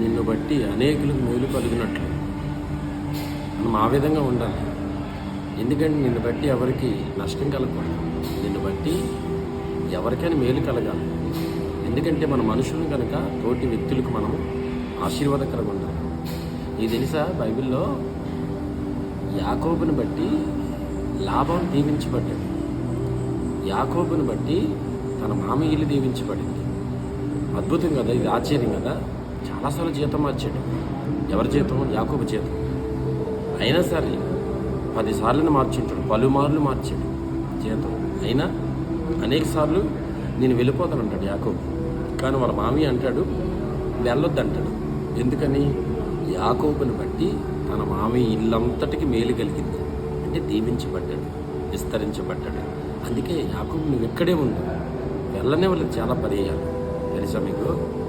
నిన్ను బట్టి అనేకులకు మేలు కలిగినట్లు. మనం ఆ విధంగా ఉండాలి. ఎందుకంటే నిన్ను బట్టి ఎవరికి నష్టం కలగకూడదు. నిన్ను బట్టి ఎవరికైనా మేలు కలగాలి. ఎందుకంటే మన మనుషులు కనుక తోటి వ్యక్తులకు మనం ఆశీర్వాదకరంగా ఉండాలి. ఇది తెలుసా? బైబిల్లో యాకోబుని బట్టి లాభం దీవించబడ్డాడు యాకోబుని బట్టి తన మామయ్యలు దీవించబడింది. అద్భుతం కదా? ఇది ఆశ్చర్యం కదా? చాలాసార్లు జీతం మార్చాడు. ఎవరి జీతం యాకోబు జీతం. అయినా సరే పదిసార్లను మార్చుంటాడు. పలుమార్లు మార్చాడు జీతం. అయినా అనేక సార్లు నేను వెళ్ళిపోతాను అంటాడు యాకోబు. కానీ వాళ్ళ మామయ్య అంటాడు వెళ్ళొద్దు అంటాడు ఎందుకని? యాకోబుని బట్టి తన మామయ్య ఇల్లంతటికి మేలు కలిగింది. అంటే దీవించబడ్డాడు విస్తరించబడ్డాడు. అందుకే యాకోబు నువ్వు ఎక్కడే ఉండు. వెళ్ళనే వాళ్ళకి చాలా పదేయాలి. తెలుసా మీకు?